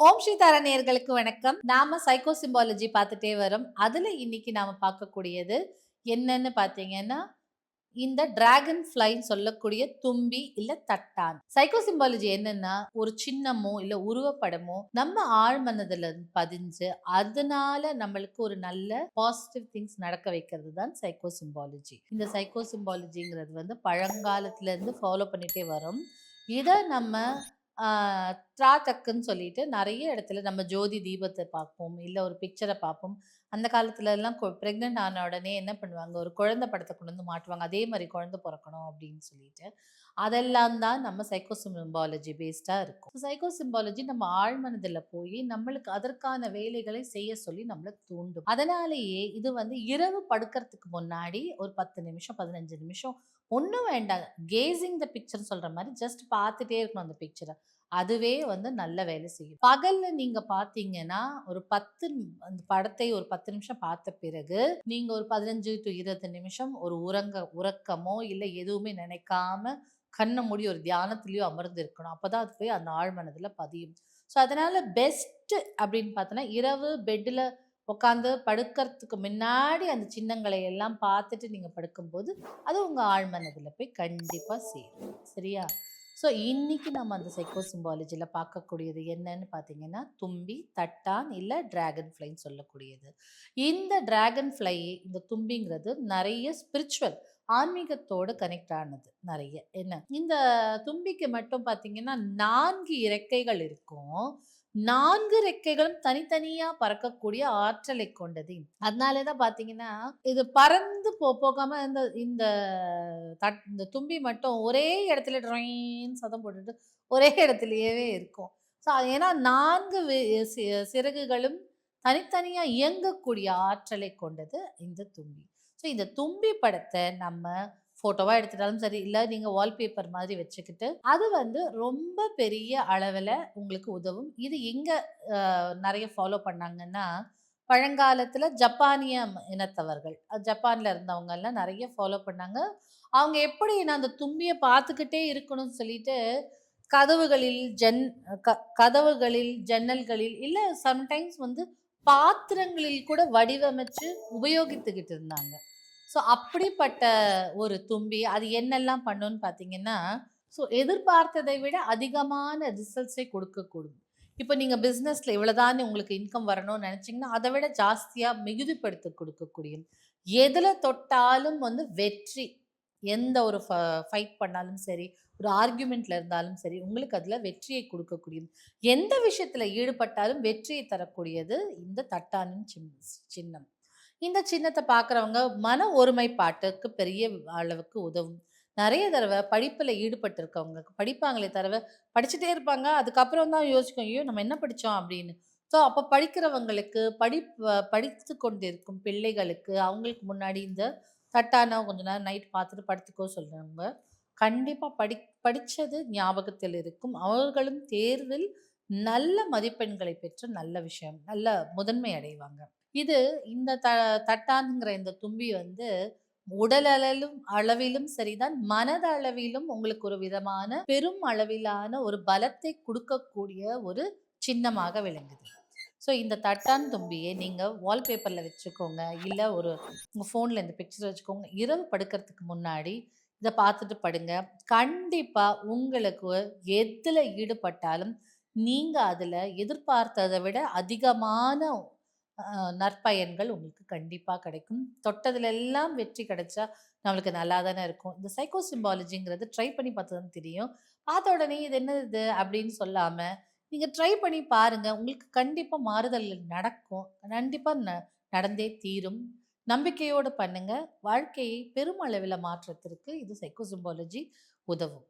ஓம் ஸ்ரீ நேர்களுக்கு வணக்கம். நாம சைக்கோ சிம்பாலஜி பார்த்துட்டே வரோம். அதுல இன்னைக்கு நாம பார்க்கக்கூடியது என்னன்னு பார்த்தீங்கன்னா இந்த டிராகன் ஃப்ளைன்னு சொல்லக்கூடிய தும்பி இல்ல தட்டான். சைக்கோ சிம்பாலஜி என்னன்னா ஒரு சின்னமோ இல்ல உருவப்படமோ நம்ம ஆழ்மனதுல பதிஞ்சு அதனால நம்மளுக்கு ஒரு நல்ல பாசிட்டிவ் திங்ஸ் நடக்க வைக்கிறது தான் சைக்கோ சிம்பாலஜி இந்த சைக்கோ சிம்பாலஜிங்கிறது வந்து பழங்காலத்துல இருந்து ஃபாலோ பண்ணிட்டே வரோம். இதை நம்ம ட்ராடக்குன்னு சொல்லிட்டு நிறைய இடத்துல நம்ம ஜோதி தீபத்தை பார்ப்போம் இல்லை ஒரு பிக்சரை பார்ப்போம் அந்த காலத்துல எல்லாம் ப்ரெக்னென்ட் ஆன உடனே என்ன பண்ணுவாங்க? ஒரு குழந்தை படத்தை கொண்டு வந்து மாட்டுவாங்க. அதே மாதிரி குழந்தை பிறக்கணும் அப்படின்னு சொல்லிட்டு. அதெல்லாம் தான் நம்ம சைக்கோ சிம்பாலஜி பேஸ்டாக இருக்கும். சைக்கோ சிம்பாலஜி நம்ம ஆழ்மனதில் போய் நம்மளுக்கு அதற்கான வேலைகளை செய்ய சொல்லி நம்மளை தூண்டும். அதனாலேயே இது வந்து இரவு படுக்கிறதுக்கு முன்னாடி ஒரு பத்து நிமிஷம் பதினஞ்சு நிமிஷம் ஒன்றும் வேண்டாம். கேசிங் த பிக்சர்னு சொல்கிற மாதிரி ஜஸ்ட் பார்த்துட்டே இருக்கணும் அந்த பிக்சரை அதுவே வந்து நல்ல வேலை செய்யும். பகல்ல நீங்க பாத்தீங்கன்னா ஒரு பத்து அந்த படத்தை ஒரு பத்து நிமிஷம் பார்த்த பிறகு நீங்க ஒரு பதினஞ்சு டு இருபது நிமிஷம் ஒரு உறங்க உறக்கமோ இல்லை எதுவுமே நினைக்காம கண்ணை மூடி ஒரு தியானத்துலேயோ அமர்ந்து இருக்கணும் அப்பதான் அது போய் அந்த ஆழ்மனதுல பதியும். ஸோ அதனால பெஸ்ட் அப்படின்னு பார்த்தோன்னா இரவு பெட்டில் உட்காந்து படுக்கிறதுக்கு முன்னாடி அந்த சின்னங்களை எல்லாம் பார்த்துட்டு நீங்கள் படுக்கும்போது அது உங்கள் ஆழ்மனதில் போய் கண்டிப்பாக சேரும். சரியா? ஸோ இன்னைக்கு நம்ம அந்த சைக்கோ சிம்பாலஜியில் பார்க்கக்கூடியது என்னன்னு பார்த்தீங்கன்னா தும்பி தட்டான் இல்லை டிராகன் ஃப்ளைன்னு சொல்லக்கூடியது. இந்த டிராகன் ஃப்ளை இந்த தும்பிங்கிறது நிறைய ஸ்பிரிச்சுவல் ஆன்மீகத்தோடு கனெக்ட் ஆனது நிறைய. என்ன? இந்த தும்பிக்கு மட்டும் பார்த்தீங்கன்னா நான்கு இறக்கைகள் இருக்கும். நான்கு ரெக்கைகளும் தனித்தனியா பறக்கக்கூடிய ஆற்றலை கொண்டது. அதனாலே தான் பார்த்தீங்கன்னா இது பறந்து போ போகாம இந்த இந்த தட் இந்த தும்பி மட்டும் ஒரே இடத்துல ட்ரெயின் சதம் போட்டுட்டு ஒரே இடத்துலயே இருக்கும். ஸோ ஏன்னா நான்கு வி- சி- சிறகுகளும் தனித்தனியா இயங்கக்கூடிய ஆற்றலை கொண்டது இந்த தும்பி. ஸோ இந்த தும்பி படத்தை நம்ம ஃபோட்டோவாக எடுத்துட்டாலும் சரி இல்லை நீங்கள் வால்பேப்பர் மாதிரி வச்சுக்கிட்டு அது வந்து ரொம்ப பெரிய அளவில் உங்களுக்கு உதவும். இது எங்கே நிறைய ஃபாலோ பண்ணாங்கன்னா பழங்காலத்தில் ஜப்பானிய இனத்தவர்கள் ஜப்பானில் இருந்தவங்கெல்லாம் எல்லாம் நிறைய ஃபாலோ பண்ணாங்க. அவங்க எப்படி நான் அந்த தும்பியை பார்த்துக்கிட்டே இருக்கணும்னு சொல்லிட்டு கதவுகளில் ஜன் க கதவுகளில் ஜன்னல்களில் இல்லை சம்டைம்ஸ் வந்து பாத்திரங்களில் கூட வடிவமைச்சு உபயோகித்துக்கிட்டு இருந்தாங்க. ஸோ அப்படிப்பட்ட ஒரு தும்பி அது என்னெல்லாம் பண்ணுன்னு பார்த்தீங்கன்னா ஸோ எதிர்பார்த்ததை விட அதிகமான ரிசல்ட்ஸை கொடுக்கக்கூடும். இப்போ நீங்கள் பிஸ்னஸில் இவ்வளோதான் உங்களுக்கு இன்கம் வரணும்னு நினச்சிங்கன்னா அதை விட ஜாஸ்தியாக மிகுதிப்படுத்த கொடுக்கக்கூடிய எதில் தொட்டாலும் வந்து வெற்றி எந்த ஒரு ஃபைட் பண்ணாலும் சரி ஒரு ஆர்கியூமெண்ட்ல இருந்தாலும் சரி உங்களுக்கு அதில் வெற்றியை கொடுக்கக்கூடியது எந்த விஷயத்தில் ஈடுபட்டாலும் வெற்றியை தரக்கூடியது இந்த தட்டானின் சின் சின்னம். இந்த சின்னத்தை பார்க்குறவங்க மன ஒருமைப்பாட்டுக்கு பெரிய அளவுக்கு உதவும். நிறைய தடவை படிப்பில் ஈடுபட்டிருக்கவங்க படிப்பாங்களே தடவை படிச்சுட்டே இருப்பாங்க. அதுக்கப்புறம் தான் யோசிக்கும் ஐயோ நம்ம என்ன படித்தோம் அப்படின்னு. ஸோ அப்போ படிக்கிறவங்களுக்கு படி படித்து கொண்டிருக்கும் பிள்ளைகளுக்கு அவங்களுக்கு முன்னாடி இந்த தட்டான கொஞ்ச நேரம் நைட் பார்த்துட்டு படுத்துக்கோ சொல்கிறவங்க கண்டிப்பாக படி படித்தது ஞாபகத்தில் இருக்கும். அவர்களும் தேர்வில் நல்ல மதிப்பெண்களை பெற்று நல்ல விஷயம் நல்ல முதன்மை அடைவாங்க. இது இந்த த தட்டான்ங்கிற இந்த தும்பி வந்து உடல் அளவிலும் அளவிலும் சரிதான் மனதளவிலும் உங்களுக்கு ஒரு விதமான பெரும் அளவிலான ஒரு பலத்தை கொடுக்கக்கூடிய ஒரு சின்னமாக விளங்குது. ஸோ இந்த தட்டான் தும்பியை நீங்கள் வால்பேப்பரில் வச்சுக்கோங்க. இல்லை ஒரு உங்கள் ஃபோனில் இந்த பிக்சர் வச்சுக்கோங்க. இரவு படுக்கிறதுக்கு முன்னாடி இதை பார்த்துட்டு படுங்க. கண்டிப்பாக உங்களுக்கு எதில் ஈடுபட்டாலும் நீங்கள் அதில் எதிர்பார்த்ததை விட அதிகமான நற்பயன்கள் உங்களுக்கு கண்டிப்பாக கிடைக்கும். தொட்டதுல எல்லாம் வெற்றி கிடைச்சா நம்மளுக்கு நல்லா தானே இருக்கும். இந்த சைக்கோ சிம்பாலஜிங்கிறது ட்ரை பண்ணி பார்த்தது தான் தெரியும். பார்த்த உடனே இது என்ன இது அப்படின்னு சொல்லாமல் நீங்கள் ட்ரை பண்ணி பாருங்கள் உங்களுக்கு கண்டிப்பாக மாறுதல் நடக்கும். கண்டிப்பாக ந- நடந்தே தீரும். நம்பிக்கையோடு பண்ணுங்கள் வாழ்க்கையை பெருமளவில் மாற்றத்திற்கு இது சைக்கோ சிம்பாலஜி உதவும்.